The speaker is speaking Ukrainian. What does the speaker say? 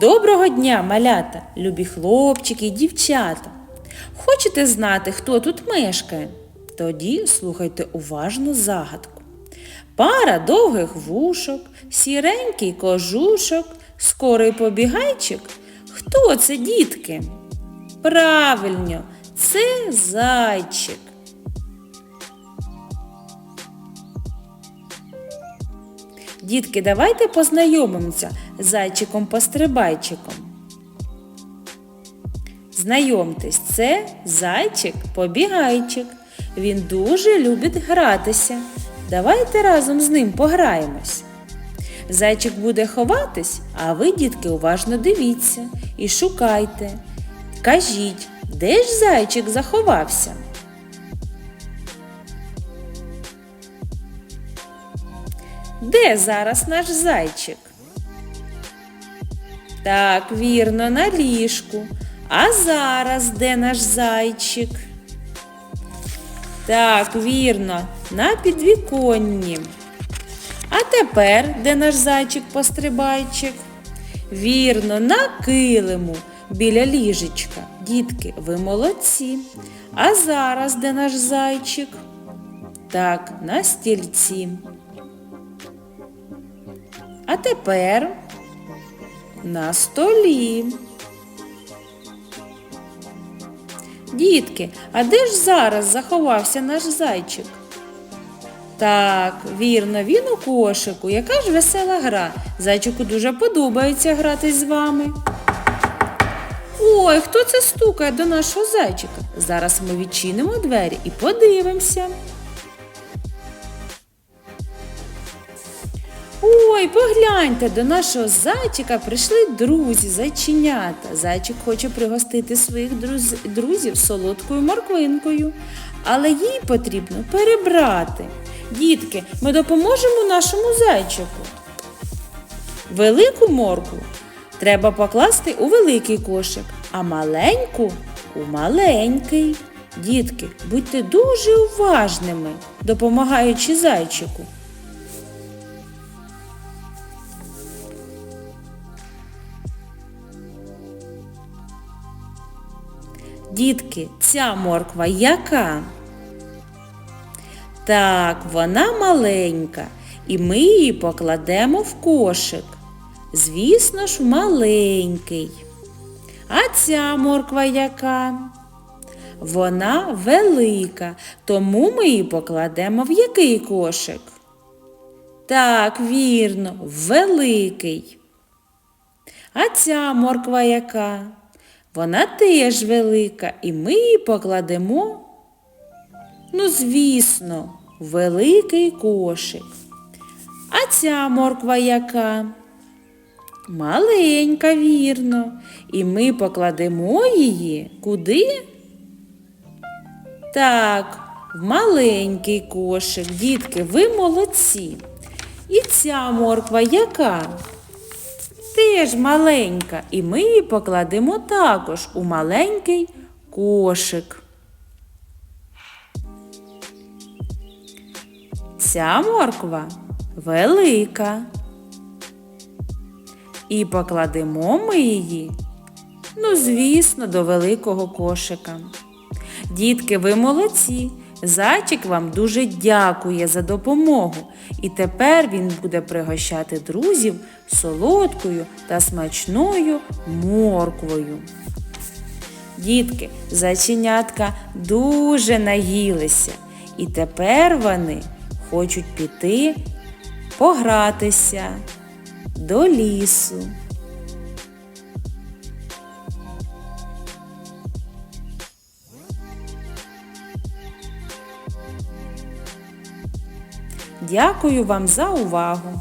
Доброго дня, малята, любі хлопчики і дівчата. Хочете знати, хто тут мешкає? Тоді слухайте уважно загадку. Пара довгих вушок, сіренький кожушок, скорий побігайчик. Хто це, дітки? Правильно, це зайчик. Дітки, давайте познайомимося з зайчиком-пострибайчиком. Знайомтесь, це зайчик-побігайчик. Він дуже любить гратися. Давайте разом з ним пограємось. Зайчик буде ховатись, а ви, дітки, уважно дивіться і шукайте. Кажіть, де ж зайчик заховався? Де зараз наш зайчик? Так, вірно, на ліжку. А зараз де наш зайчик? Так, вірно, на підвіконні. А тепер де наш зайчик-пострибайчик? Вірно, на килиму біля ліжечка. Дітки, ви молодці. А зараз де наш зайчик? Так, на стільці. А тепер на столі. Дітки, а де ж зараз заховався наш зайчик? Так, вірно, він у кошику. Яка ж весела гра. Зайчику дуже подобається грати з вами. Ой, хто це стукає до нашого зайчика? Зараз ми відчинимо двері і подивимося. Ой, погляньте, до нашого зайчика прийшли друзі, зайченята. Зайчик хоче пригостити своїх друз- друзів солодкою морквинкою, але їй потрібно перебрати. Дітки, ми допоможемо нашому зайчику. Велику моркву треба покласти у великий кошик, а маленьку у маленький. Дітки, будьте дуже уважними, допомагаючи зайчику. Дітки, ця морква яка? Так, вона маленька, і ми її покладемо в кошик. Звісно ж, маленький. А ця морква яка? Вона велика, тому ми її покладемо в який кошик? Так, вірно, великий. А ця морква яка? Вона теж велика, і ми її покладемо, ну, звісно, великий кошик. А ця морква яка? Маленька, вірно, і ми покладемо її куди? Так, в маленький кошик. Дітки, ви молодці. І ця морква яка? Теж маленька, і ми її покладемо також у маленький кошик. Ця морква велика. І покладемо ми її, ну, звісно, до великого кошика. Дітки, ви молодці. Зайчик вам дуже дякує за допомогу, і тепер він буде пригощати друзів солодкою та смачною морквою. Дітки, зайченятка дуже наїлися, і тепер вони хочуть піти погратися до лісу. Дякую вам за увагу!